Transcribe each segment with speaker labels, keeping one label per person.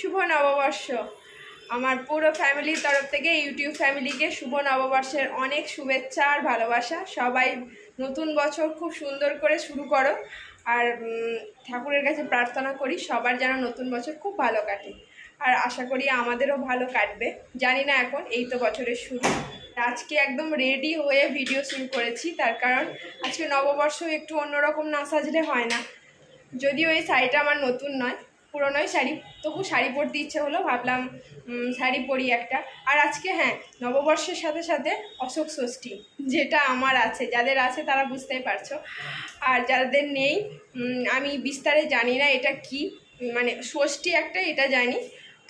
Speaker 1: শুভ নববর্ষ। আমার পুরো ফ্যামিলির তরফ থেকে ইউটিউব ফ্যামিলিকে শুভ নববর্ষের অনেক শুভেচ্ছা আর ভালোবাসা। সবাই নতুন বছর খুব সুন্দর করে শুরু করো। আর ঠাকুরের কাছে প্রার্থনা করি, সবার যেন নতুন বছর খুব ভালো কাটে। আর আশা করি আমাদেরও ভালো কাটবে। জানি না এখন, এই তো বছরের শুরু। আজকে একদম রেডি হয়ে ভিডিও শুরু করেছি। তার কারণ, আজকে নববর্ষ একটু অন্যরকম না সাজলে হয় না। যদিও এই শাড়িটা আমার নতুন নয়। পুরনোই শাড়ি। তবু শাড়ি পরতে ইচ্ছে হলো, ভাবলাম শাড়ি পরি একটা। আর আজকে হ্যাঁ নববর্ষের সাথে সাথে অশোক ষষ্ঠী, যেটা আমার আছে। যাদের আছে তারা বুঝতেই পারছ। আর যাদের নেই আমি বিস্তারে জানি না এটা কি। মানে ষষ্ঠী একটা এটা জানি।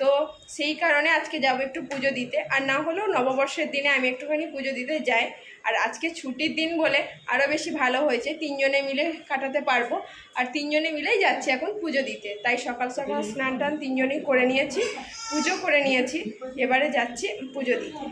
Speaker 1: তো সেই কারণে আজকে যাব একটু পুজো দিতে। আর না হলেও নববর্ষের দিনে আমি একটুখানি পুজো দিতে যাই। আর আজকে ছুটির দিন বলে আরও বেশি ভালো হয়েছে তিনজনে মিলে কাটাতে পারব। আর তিনজনে মিলেই যাচ্ছি এখন পুজো দিতে। তাই সকাল সকাল স্নান টান তিনজনেই করে নিয়েছি। পুজো করে নিয়েছি। এবারে যাচ্ছি পুজো দিতে।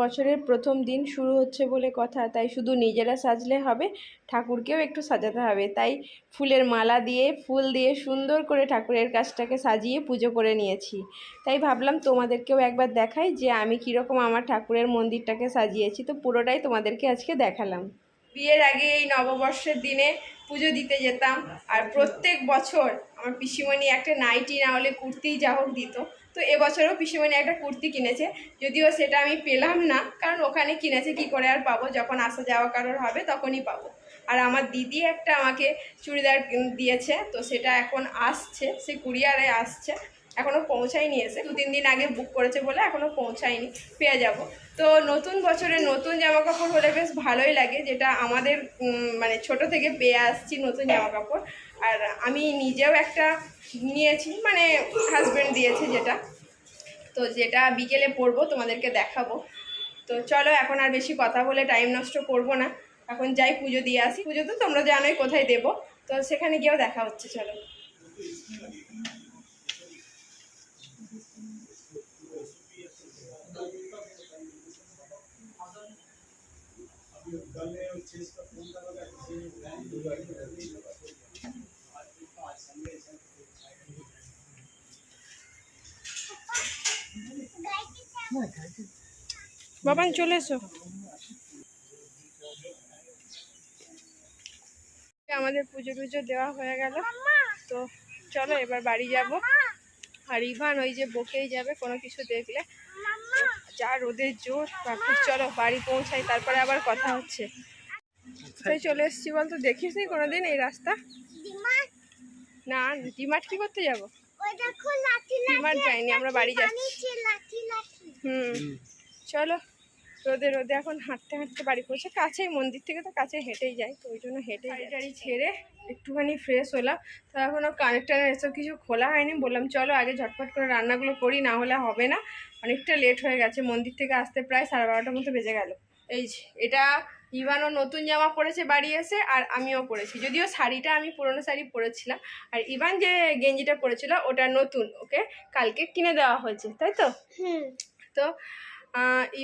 Speaker 1: বছরের প্রথম দিন শুরু হচ্ছে বলে কথা তাই শুধু নিজেরা সাজলে হবে ঠাকুরকেও একটু সাজাতে হবে। তাই ফুলের মালা দিয়ে ফুল দিয়ে সুন্দর করে ঠাকুরের কাজটাকে সাজিয়ে পুজো করে নিয়েছি। তাই ভাবলাম তোমাদেরকেও একবার দেখাই যে আমি কীরকম আমার ঠাকুরের মন্দিরটাকে সাজিয়েছি। তো পুরোটাই তোমাদেরকে আজকে দেখালাম। বিয়ের আগে এই নববর্ষের দিনে পুজো দিতে যেতাম। আর প্রত্যেক বছর আমার পিসিমণি একটা নাইটি না হলে কুর্তিই যা হোক দিত। তো এবছরও পিসিমণি একটা কুর্তি কিনেছে, যদিও সেটা আমি পেলাম না, কারণ ওখানে কিনেছে কি করে আর পাবো, যখন আসা যাওয়া কারোর হবে তখনই পাবো। আর আমার দিদি একটা আমাকে চুড়িদার দিয়েছে, তো সেটা এখন আসছে সে কুরিয়ারে আসছে এখনও পৌঁছায়নি এসে, দু তিন দিন আগে বুক করেছে বলে এখনও পৌঁছায়নি, পেয়ে যাব। তো নতুন বছরে নতুন জামা কাপড় হলে বেশ ভালোই লাগে, যেটা আমাদের মানে ছোট থেকে পেয়ে আসছি নতুন জামা কাপড় আর আমি নিজেও একটা নিয়েছি মানে হাজব্যান্ড দিয়েছে যেটা। তো যেটা বিকেলে পরবো, তোমাদেরকে দেখাবো। তো চলো, এখন আর বেশি কথা বলে টাইম নষ্ট করব না। এখন যাই পুজো দিয়ে আসি। পুজো তো তোমরা জানোই কোথায় দেবো। তো সেখানে গিয়েও দেখা হচ্ছে, চলো। বাবান চলে এসো। আমাদের পুজো টুজো দেওয়া হয়ে গেল। তো চলো এবার বাড়ি যাব। আর ইভান ওই যে বকেই যাবে কোনো কিছু দেখলে। যা রোদের জোর বাপরে চলো বাড়ি পৌঁছাই তারপরে আবার কথা হচ্ছে। তাই চলে এসছি বলতো দেখিস নি কোনোদিন এই রাস্তা? না ডিমার্ট কি করতে যাব? ডিমার্ট যাইনি আমরা বাড়ি যাচ্ছি। হুম। চলো রোদে রোদে এখন হাঁটতে হাঁটতে বাড়ি পৌঁছে কাছেই মন্দির থেকে তো কাছে হেঁটেই যাই তো ওই জন্য হেঁটে গাড়ি ছেড়ে একটুখানি ফ্রেশ হলাম। তো এখনও কানেক্টার এসব কিছু খোলা হয়নি বললাম চলো আগে ঝটপট করে রান্নাগুলো করি না হলে হবে না। অনেকটা লেট হয়ে গেছে মন্দির থেকে আসতে প্রায় সাড়ে বারোটার মতো বেজে গেল। এই যে, এটা ইভানও নতুন জামা পরেছে বাড়ি এসে আর আমিও পরেছি। যদিও শাড়িটা আমি পুরনো শাড়ি পরেছিলাম আর ইভান যে গেঞ্জিটা পরেছিল ওটা নতুন ওকে? কালকে কিনে দেওয়া হয়েছে তাই তো? তো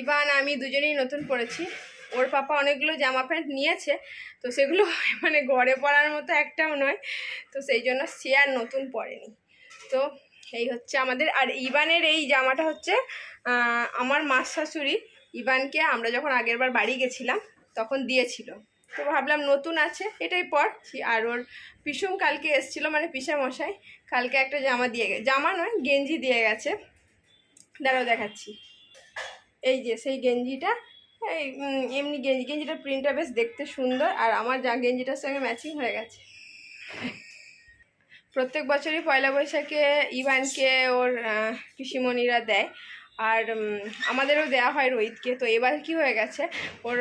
Speaker 1: ইভান, আমি দুজনেই নতুন পরেছি ওর পাপা অনেকগুলো জামা প্যান্ট নিয়েছে, তো সেগুলো মানে ঘরে পরার মতো একটাও নয়। তো সেই জন্য সে আর নতুন পরেনি তো এই হচ্ছে আমাদের, আর ইভানের এই জামাটা হচ্ছে আমার মাস শাশুড়ি ইভানকে আমরা যখন আগেরবার বাড়ি গেছিলাম, তখন দিয়েছিল। তো ভাবলাম নতুন আছে, এটাই পরছি। আর ওর পিসুম কালকে এসেছিল মানে পিসা মশাই কালকে একটা জামা দিয়ে গেছে জামা নয়, গেঞ্জি দিয়ে গেছে। দাঁড়াও দেখাচ্ছি। এই যে সেই গেঞ্জিটা, এই এমনি গেঞ্জি, গেঞ্জিটার প্রিন্টটা বেশ দেখতে সুন্দর আর আমার যা গেঞ্জিটার সঙ্গে ম্যাচিং হয়ে গেছে। প্রত্যেক বছরই পয়লা বৈশাখে ইভানকে ওর পিসিমণিরা দেয় আর আমাদেরও দেওয়া হয় রোহিতকে। তো এবার কি হয়ে গেছে, ওর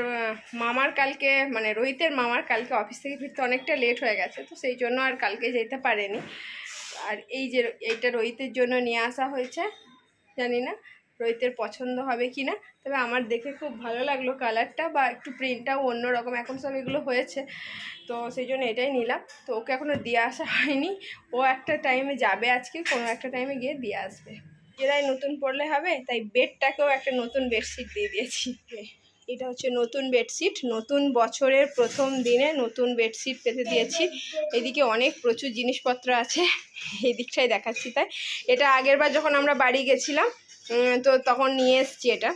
Speaker 1: মামার কালকে মানে রোহিতের মামার কালকে অফিস থেকে ফিরতে অনেকটা লেট হয়ে গেছে, তো সেই জন্য আর কালকে যেতে পারেনি। আর এই যে এইটা রোহিতের জন্য নিয়ে আসা হয়েছে। জানি না রোহিতের পছন্দ হবে কি না তবে আমার দেখে খুব ভালো লাগল কালারটা বা একটু প্রিন্টটাও অন্যরকম এখন সব এগুলো হয়েছে। তো সেই জন্য এটাই নিলাম। তো ওকে এখনও দিয়ে আসা হয়নি। ও একটা টাইমে যাবে আজকে, কোনো একটা টাইমে গিয়ে দিয়ে আসবে। এরাই নতুন পড়লে হবে, তাই বেডটাকেও একটা নতুন বেডশিট দিয়ে দিয়েছি। এটা হচ্ছে নতুন বেডশিট, নতুন বছরের প্রথম দিনে নতুন বেডশিট পেতে দিয়েছি। এদিকে অনেক প্রচুর জিনিসপত্র আছে, এই দিকটাই দেখাচ্ছি তাই। এটা আগেরবার যখন আমরা বাড়ি গেছিলাম তো তখন নিয়ে এসছি এটা।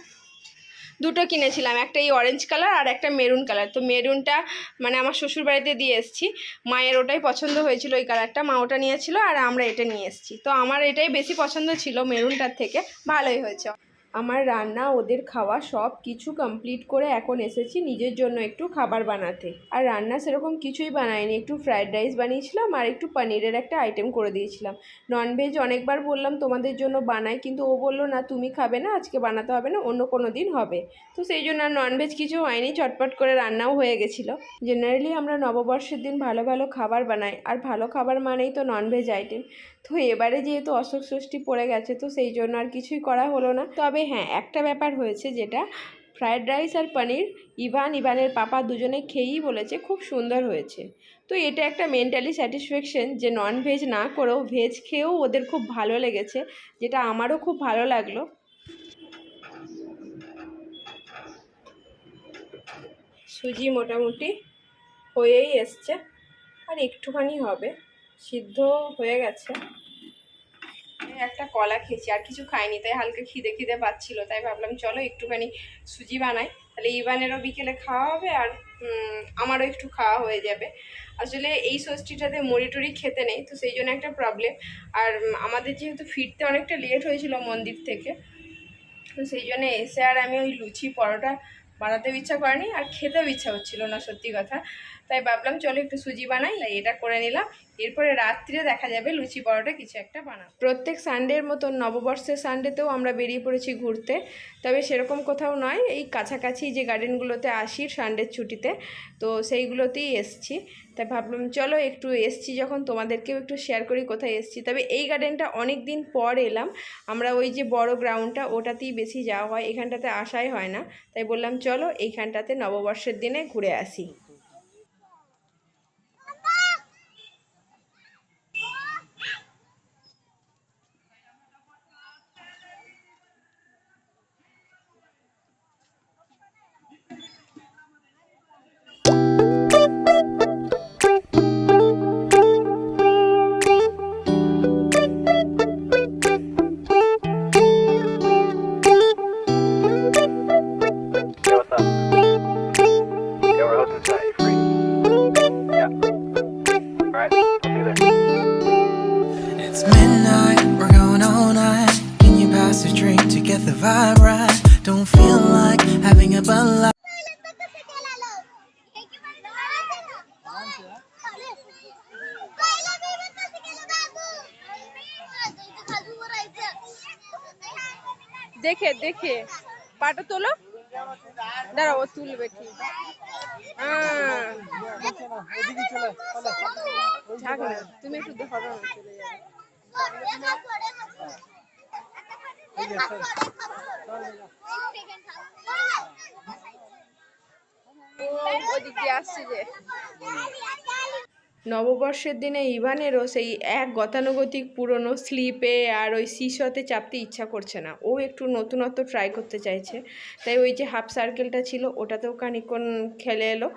Speaker 1: দুটো কিনেছিলাম, একটা এই অরেঞ্জ কালার আর একটা মেরুন কালার তো মেরুনটা মানে আমার শ্বশুর বাড়িতে দিয়ে এসেছি। মায়ের ওটাই পছন্দ হয়েছিল ওই কালারটা মা ওটা নিয়েছিল আর আমরা এটা নিয়ে এসেছি। তো আমার এটাই বেশি পছন্দ ছিল মেরুনটার থেকে, ভালোই হয়েছে। আমার রান্না, ওদের খাওয়া, সব কিছু কমপ্লিট করে এখন এসেছি নিজের জন্য একটু খাবার বানাতে। আর রান্না সেরকম কিছুই বানাইনি, একটু ফ্রায়েড রাইস বানিয়েছিলাম আর একটু পনিরের একটা আইটেম করে দিয়েছিলাম। ননভেজ অনেকবার বললাম তোমাদের জন্য বানাই, কিন্তু ও বলল, না, তুমি খাবে না, আজকে বানাতে হবে না, অন্য কোনো দিন হবে। তো সেই জন্য আর ননভেজ কিছু হয়নি, চটপট করে রান্নাও হয়ে গেছিল। জেনারেলি আমরা নববর্ষের দিন ভালো ভালো খাবার বানাই, আর ভালো খাবার মানেই তো ননভেজ আইটেম তো এবারে যেহেতু অশোক ষষ্ঠী পড়ে গেছে, তো সেই জন্য আর কিছুই করা হলো না। তবে হ্যাঁ একটা ব্যাপার হয়েছে যেটা, ফ্রায়েড রাইস আর পনির ইভান, ইভানের পাপা দুজনে খেয়েই বলেছে খুব সুন্দর হয়েছে। তো এটা একটা মেন্টালি স্যাটিসফ্যাকশন যে নন ভেজ না করেও ভেজ খেয়েও ওদের খুব ভালো লেগেছে, যেটা আমারও খুব ভালো লাগল। সুজি মোটামুটি হয়েই এসছে, আর একটুখানি হবে। সিদ্ধ হয়ে গেছে। একটা কলা খেয়েছি, আর কিছু খাইনি, তাই হালকা খিদে খিদে পাচ্ছিল, তাই ভাবলাম চলো একটুখানি সুজি বানাই। তাহলে ইভানেরও বিকেলে খাওয়া হবে, আর আমারও একটু খাওয়া হয়ে যাবে। আসলে এই ষষ্ঠীটাতে মুড়ি খেতে নেই, তো সেই জন্য একটা প্রবলেম আর আমাদের যেহেতু ফিরতে অনেকটা লেট হয়েছিল মন্দির থেকে, তো সেই জন্য এসে আর আমি ওই লুচি, পরোটা বানাতেও ইচ্ছা করেনি, আর খেতেও ইচ্ছা হচ্ছিল না, সত্যি কথা। তাই ভাবলাম চলো একটু সুজি বানাই এটা করে নিলাম। এরপরে রাত্রে দেখা যাবে লুচি পরোটা কিছু একটা বানাবো। প্রত্যেক সানডের মতন, নববর্ষের সানডেতেও আমরা বেরিয়ে পড়েছি ঘুরতে। তবে সেরকম কোথাও নয়, এই কাছাকাছি যে গার্ডেনগুলোতে আসি সানডের ছুটিতে, তো সেইগুলোতেই এসছি। তাই ভাবলাম, চলো একটু এসছি যখন, তোমাদেরকেও একটু শেয়ার করি কোথায় এসছি। তবে এই গার্ডেনটা অনেক দিন পর এলাম। আমরা ওই যে বড় গ্রাউন্ডটা ওটাতেই বেশি যাওয়া হয়, এখানটাতে আসাই হয় না। তাই বললাম, চলো এইখানটাতে নববর্ষের দিনে ঘুরে আসি। দেখে দেখে। পাটা তোলো। দাঁড়াও তুলবে ঠিক। তুমি একটু ও ওদিক দিয়ে আসছে যে। নববর্ষের দিনে ইভানেরও সেই এক গতানুগতিক পুরনো স্লিপে আর ওই সিসতে চাপতে ইচ্ছা করছে না। ও একটু নতুনত্ব ট্রাই করতে চাইছে। তাই ওই যে হাফ সার্কেলটা ছিল, ওটাতেও খানিকক্ষণ খেলে এলো।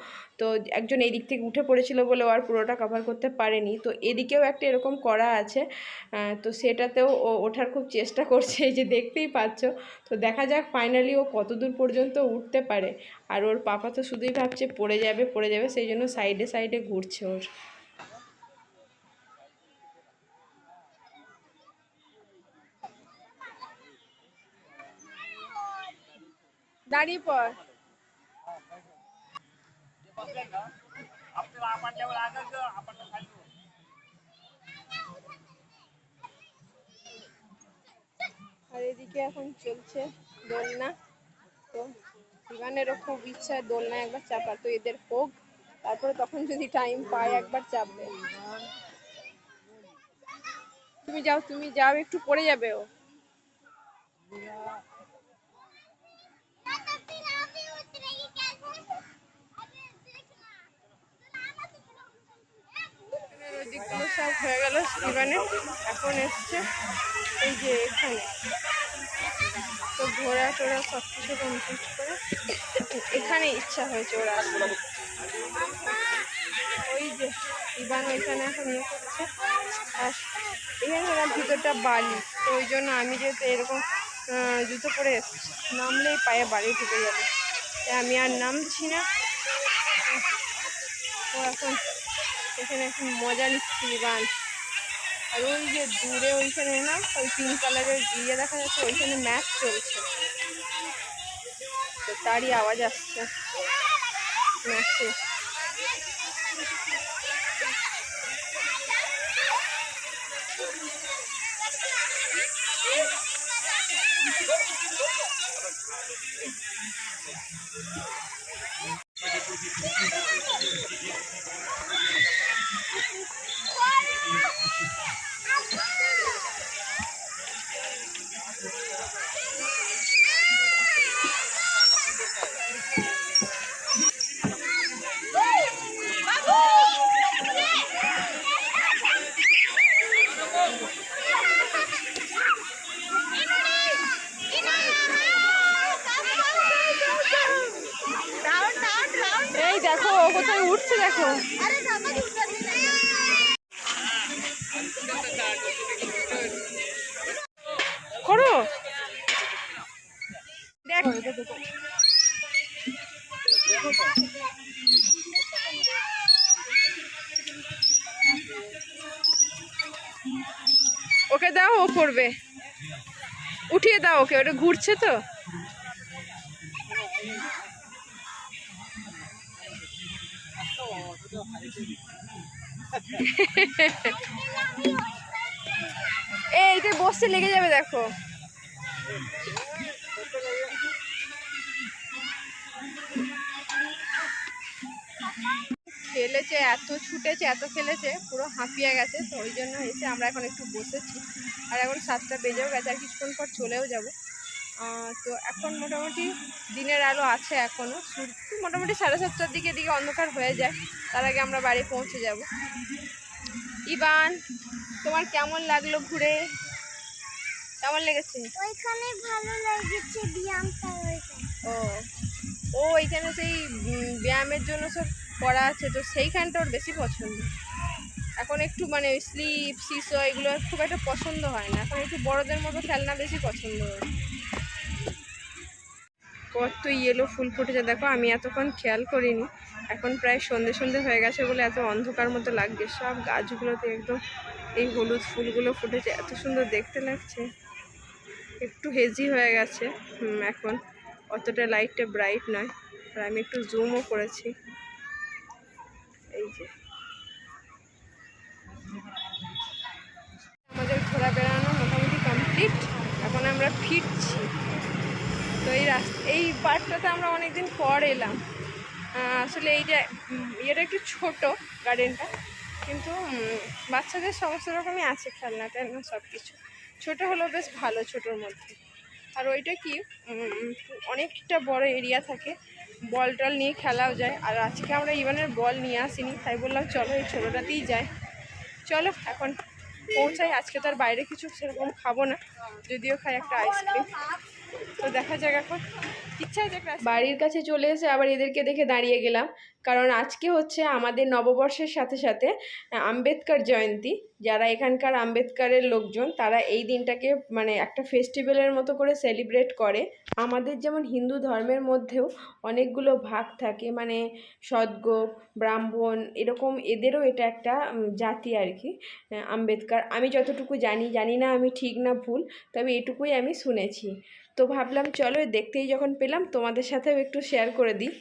Speaker 1: তো একজন এই দিক থেকে উঠে পড়েছিল বলে ও আর পুরোটা কভার করতে পারেনি। তো এদিকেও একটা এরকম করা আছে তো সেটাতেও ও ওঠার খুব চেষ্টা করছে। যে দেখতেই পাচ্ছ, তো দেখা যাক ফাইনালি ও কত দূর পর্যন্ত উঠতে পারে। আর ওর পাপা তো শুধুই ভাবছে পড়ে যাবে পড়ে যাবে, সেই জন্য সাইডে সাইডে ঘুরছে ওর। দাঁড়িয়ে পড়। আর এদিকে এখন চলছে দোলনা। তো ইভানেরও খুব ইচ্ছা দোলনা একবার চাপা। তো এদের হোক তারপরে তখন যদি টাইম পায় একবার চাপবে। তুমি যাও তুমি যাও, একটু পড়ে যাবে ও। ওদিকগুলো সব হয়ে গেল ইভানে এখন এসছে এই যে এখানে। তো ঘোরা টোরা সব কিছু কমপ্লিট করে এখানে ইচ্ছা হয়েছে ওরা। ওই যে ইবান ওইখানে এখন ইয়ে করছে। আর এখানে না ভিতরটা বালি। তো ওই জন্য আমি যেহেতু এরকম জুতো পরে এসেছি, নামলেই পায়ে বাড়ি ঢুকে যাবে। তাই আমি আর নামছি না। ও এখন এখানে এখন মজা নিচ্ছি ইবান আর ওই যে দূরে ওইখানে না, ওই পিঙ্ক কালারের ইয়ে দেখা যাচ্ছে, ওইখানে ম্যাচ চলছে। তো তারই আওয়াজ আসছে। ম্যাচে এই দেখো কোথায় উঠছে দেখো। করো। ওকে দাও, ও করবে। উঠিয়ে দাও ওকে, ওটা ঘুরছে তো। এইটা বসতে লেগে যাবে, দেখো। খেলেছে, এত ছুটেছে, এত খেলেছে, পুরো হাঁপিয়ে গেছে। তো ওই জন্য এসে আমরা এখন একটু বসেছি। আর এখন সাতটা বেজেও গেছে, আর কিছুক্ষণ পর চলেও যাব। তো এখন মোটামুটি দিনের আলো আছে এখনও সূর্য মোটামুটি সাড়ে সাতটার দিকে দিকে অন্ধকার হয়ে যায় তার আগে আমরা বাড়ি পৌঁছে যাব ইবান তোমার কেমন লাগল ঘুরে কেমন লেগেছে
Speaker 2: ওইখানে ভালো লেগেছে ব্যায়ামটা
Speaker 1: ও ও এইখানে সেই ব্যায়ামের জন্য সব করা আছে তো সেইখানটা ওর বেশি পছন্দ এখন একটু মানে স্লিপ সিসো এগুলো খুব একটা পছন্দ হয় না এখন একটু বড়দের মতো খেলনা বেশি পছন্দ হয় কত ইয়েলো ফুল ফুটেছে, দেখো, আমি এতক্ষণ খেয়াল করিনি। এখন প্রায় সন্ধে সন্ধে হয়ে গেছে বলে এত অন্ধকার মতো লাগছে। সব গাছগুলোতে একদম এই হলুদ ফুলগুলো ফুটেছে, এত সুন্দর দেখতে লাগছে। একটু হেজি হয়ে গেছে এখন অতটা লাইটটা ব্রাইট নয়। আর আমি একটু জুমও করেছি। এই যে। আমাদের ঘোরা বেড়ানো মোটামুটি কমপ্লিট এখন আমরা ফিরছি। তো এই রাস্তা এই পার্কটাতে আমরা অনেকদিন পর এলাম। আসলে এইটা ইয়েটা একটু ছোটো গার্ডেনটা, কিন্তু বাচ্চাদের সমস্ত রকমই আছে খেলনা টেলনা সব কিছু ছোটো হলেও বেশ ভালো ছোটোর মধ্যে। আর ওইটা কি অনেকটা বড় এরিয়া থাকে, বল টল নিয়ে খেলাও যায়। আর আজকে আমরা ইভানের বল নিয়ে আসিনি, তাই বললাম চলো এই ছোটোটাতেই যাই। চলো, এখন পৌঁছাই। আজকে তো আর বাইরে কিছু সেরকম খাব না, যদিও খাই একটা আইসক্রিম তো দেখা যাক এখন। ইচ্ছা বাড়ির কাছে চলে এসে আবার এদেরকে দেখে দাঁড়িয়ে গেলাম। কারণ আজকে হচ্ছে আমাদের নববর্ষের সাথে সাথে আম্বেদকর জয়ন্তী। যারা এখানকার আম্বেদকরের লোকজন, তারা এই দিনটাকে মানে একটা ফেস্টিভ্যালের মতো করে সেলিব্রেট করে। আমাদের যেমন হিন্দু ধর্মের মধ্যেও অনেকগুলো ভাগ থাকে মানে সদ্গোপ, ব্রাহ্মণ, এরকম এদেরও এটা একটা জাতি আর কি আম্বেদকর। আমি যতটুকু জানি জানি না আমি ঠিক না ভুল, তবে এটুকুই আমি শুনেছি। তো ভাবলাম চলো দেখতেই যখন পেলাম তোমাদের সাথেও একটু শেয়ার করে দিই।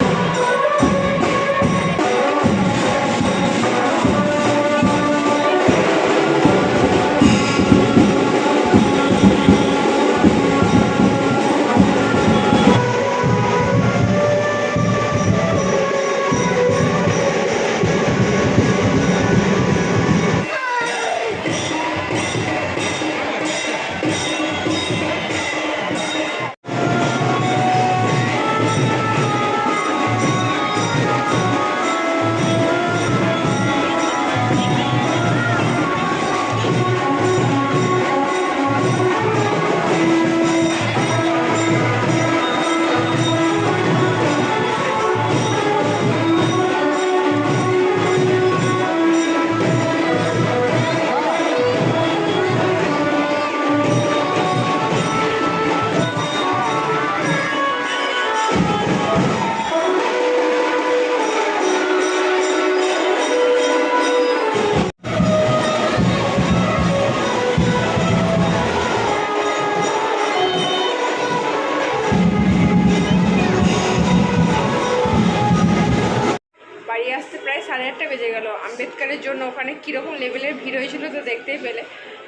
Speaker 1: বেজে গেল। আম্বেদকারের জন্য ওখানে কীরকম লেভেলের ভিড় হয়েছিল তো দেখতেই পেলে।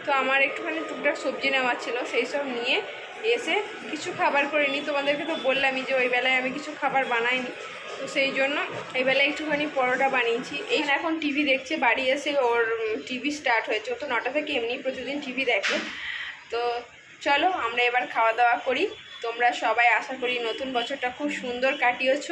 Speaker 1: তো আমার একটুখানি টুকটাক সবজি নেওয়ার ছিল, সেই সব নিয়ে এসে কিছু খাবার করে নিই। তোমাদেরকে তো বললামই যে ওই বেলায় আমি কিছু খাবার বানাইনি। তো সেই জন্য এই বেলায় একটুখানি পরোটা বানিয়েছি। এই এখন টিভি দেখছে, বাড়ি এসে ওর টিভি স্টার্ট হয়েছে। ও তো নটা থেকে এমনি প্রতিদিন টিভি দেখে। তো চলো আমরা এবার খাওয়া দাওয়া করি। তোমরা সবাই আশা করি নতুন বছরটা খুব সুন্দর কাটিয়েছ।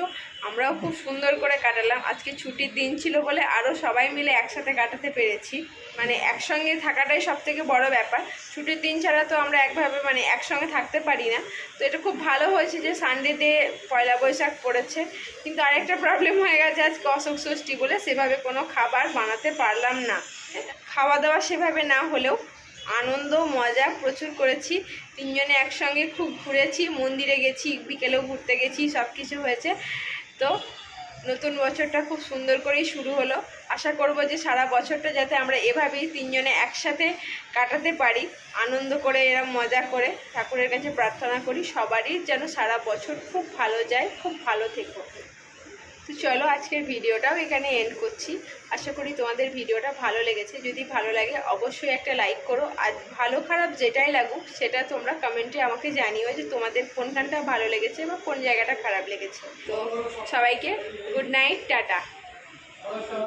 Speaker 1: আমরাও খুব সুন্দর করে কাটালাম। আজকে ছুটির দিন ছিল বলে আরও সবাই মিলে একসাথে কাটাতে পেরেছি। মানে একসঙ্গে থাকাটাই সব থেকে বড় ব্যাপার। ছুটির দিন ছাড়া তো আমরা একভাবে মানে একসঙ্গে থাকতে পারি না। তো এটা খুব ভালো হয়েছে যে সানডেতে পয়লা বৈশাখ পড়েছে। কিন্তু আরেকটা প্রবলেম হয়ে গেছে আজকে অশোক ষষ্ঠী বলে সেভাবে কোনো খাবার বানাতে পারলাম না। খাওয়া দাওয়া সেভাবে না হলেও আনন্দ, মজা প্রচুর করেছি। তিনজনে একসঙ্গে খুব ঘুরেছি, মন্দিরে গেছি, বিকেলেও ঘুরতে গেছি সব কিছু হয়েছে। তো নতুন বছরটা খুব সুন্দর করেই শুরু হলো। আশা করব যে সারা বছরটা যাতে আমরা এভাবেই তিনজনে একসাথে কাটাতে পারি। আনন্দ করে, এরম মজা করে ঠাকুরের কাছে প্রার্থনা করি, সবারই যেন সারা বছর খুব ভালো যায়, খুব ভালো থেকো। তো চলো আজকের ভিডিওটাও এখানে এন্ড করছি। আশা করি তোমাদের ভিডিওটা ভালো লেগেছে। যদি ভালো লাগে, অবশ্যই একটা লাইক করো। আর ভালো খারাপ যেটাই লাগুক, সেটা তোমরা কমেন্টে আমাকে জানিও যে তোমাদের কোনখানটা ভালো লেগেছে বা কোন জায়গাটা খারাপ লেগেছে। তো সবাইকে গুড নাইট টাটা।